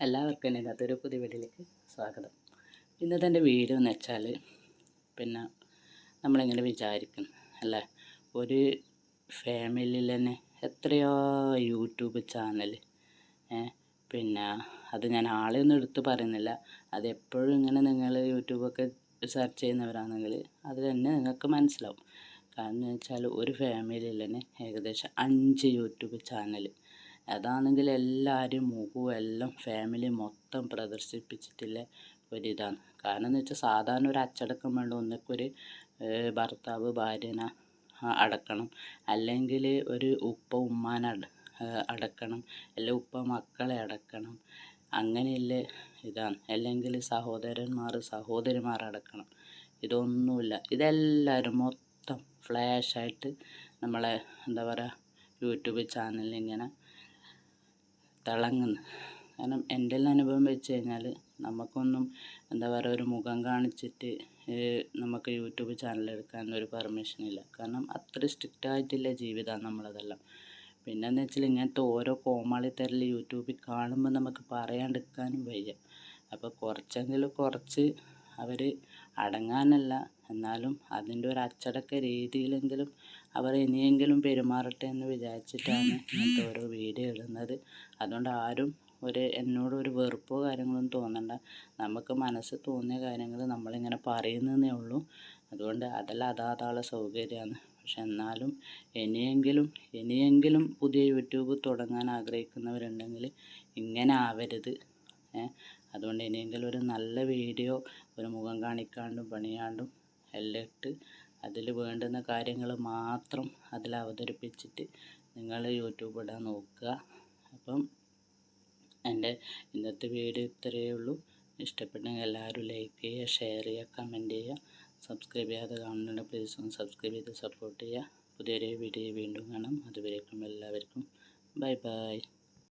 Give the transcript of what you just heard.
എല്ലാവർക്കും എന്റെ അതൊരു പുതിയ വീഡിയോയിലേക്ക് സ്വാഗതം. ഇന്നത്തെ എന്റെ വീഡിയോ എന്ന് വെച്ചാൽ പിന്നെ നമ്മളിങ്ങനെ വിചാരിക്കും അല്ലേ? ഒരു ഫാമിലിയിൽ തന്നെ എത്രയോ യൂട്യൂബ് ചാനൽ പിന്നെ അത് ഞാൻ ആളെ ഒന്നും എടുത്ത് പറയുന്നില്ല. അതെപ്പോഴും ഇങ്ങനെ നിങ്ങൾ യൂട്യൂബൊക്കെ സെർച്ച് ചെയ്യുന്നവരാണെങ്കിൽ അത് തന്നെ നിങ്ങൾക്ക് മനസ്സിലാവും. കാരണം എന്ന് വെച്ചാൽ ഒരു ഫാമിലിയിൽ തന്നെ ഏകദേശം അഞ്ച് യൂട്യൂബ് ചാനൽ അതാണെങ്കിൽ എല്ലാവരും മുഖവും എല്ലാം ഫാമിലി മൊത്തം പ്രദർശിപ്പിച്ചിട്ടുള്ള ഒരിതാണ്. കാരണം എന്ന് വെച്ചാൽ സാധാരണ ഒരു അച്ചടക്കം വേണ്ട ഒന്നിക്കൊരു ഭർത്താവ് ഭാര്യനെ അടക്കണം. അല്ലെങ്കിൽ ഒരു ഉപ്പ ഉമ്മാനെ അടക്കണം. അല്ലെങ്കിൽ ഉപ്പ മക്കളെ അടക്കണം. അങ്ങനെയുള്ള ഇതാണ്. അല്ലെങ്കിൽ സഹോദരന്മാർ സഹോദരിമാർ അടക്കണം. ഇതൊന്നുമില്ല. ഇതെല്ലാവരും മൊത്തം ഫ്ലാഷായിട്ട് നമ്മളെ എന്താ പറയുക യൂട്യൂബ് ചാനലിൽ ഇങ്ങനെ തിളങ്ങുന്നു. കാരണം എന്റെ എല്ലാം അനുഭവം വെച്ച് കഴിഞ്ഞാൽ നമുക്കൊന്നും എന്താ പറയുക ഒരു മുഖം കാണിച്ചിട്ട് നമുക്ക് യൂട്യൂബ് ചാനൽ എടുക്കാൻ ഒരു പെർമിഷൻ ഇല്ല. കാരണം അത്ര സ്ട്രിക്റ്റ് ആയിട്ടില്ല ജീവിതമാണ് നമ്മളതെല്ലാം. പിന്നെന്ന് വെച്ചാൽ ഇങ്ങനത്തെ ഓരോ കോമാളി തരൽ യൂട്യൂബിൽ കാണുമ്പോൾ നമുക്ക് പറയാണ്ടിരിക്കാനും വയ്യ. അപ്പോൾ കുറച്ചെങ്കിലും കുറച്ച് അവർ അടങ്ങാനല്ല എന്നാലും അതിന്റെ ഒരു അച്ചടക്ക രീതിയിലെങ്കിലും അവർ ഇനിയെങ്കിലും പെരുമാറട്ടെ എന്ന് വിചാരിച്ചിട്ടാണ് ഇങ്ങനത്തെ ഓരോ വീഡിയോ ഇടുന്നത്. അതുകൊണ്ട് ആരും ഒരു എന്നോട് ഒരു വെറുപ്പോ കാര്യങ്ങളൊന്നും തോന്നണ്ട. നമുക്ക് മനസ്സ് തോന്നിയ കാര്യങ്ങൾ നമ്മളിങ്ങനെ പറയുന്നതേ ഉള്ളൂ. അതുകൊണ്ട് അതെല്ലാം അതാതാളെ സൗകര്യമാണ്. പക്ഷെ എന്നാലും ഇനിയെങ്കിലും ഇനിയെങ്കിലും പുതിയ യൂട്യൂബ് തുടങ്ങാൻ ആഗ്രഹിക്കുന്നവരുണ്ടെങ്കിൽ ഇങ്ങനെ ആവരുത്. അതുകൊണ്ട് ഇനിയെങ്കിലും ഒരു നല്ല വീഡിയോ ഒരു മുഖം കാണിക്കാണ്ടും പണിയാണ്ടും എല്ലാം ഇട്ട് അതിൽ വേണ്ടുന്ന കാര്യങ്ങൾ മാത്രം അതിൽ അവതരിപ്പിച്ചിട്ട് നിങ്ങൾ യൂട്യൂബ് ഇടാൻ നോക്കുക. അപ്പം എന്റെ ഇന്നത്തെ വീഡിയോ ഇത്രയേ ഉള്ളൂ. ഇഷ്ടപ്പെട്ടെങ്കിൽ എല്ലാവരും ലൈക്ക് ചെയ്യുക ഷെയർ ചെയ്യുക കമന്റ് ചെയ്യുക. സബ്സ്ക്രൈബ് ചെയ്യാതെ കാണുന്നുണ്ട് പ്ലീസ് ഒന്ന് സബ്സ്ക്രൈബ് ചെയ്ത് സപ്പോർട്ട് ചെയ്യുക. പുതിയൊരു വീഡിയോ വീണ്ടും കാണാം. അതുവരേക്കും എല്ലാവർക്കും ബൈ ബൈ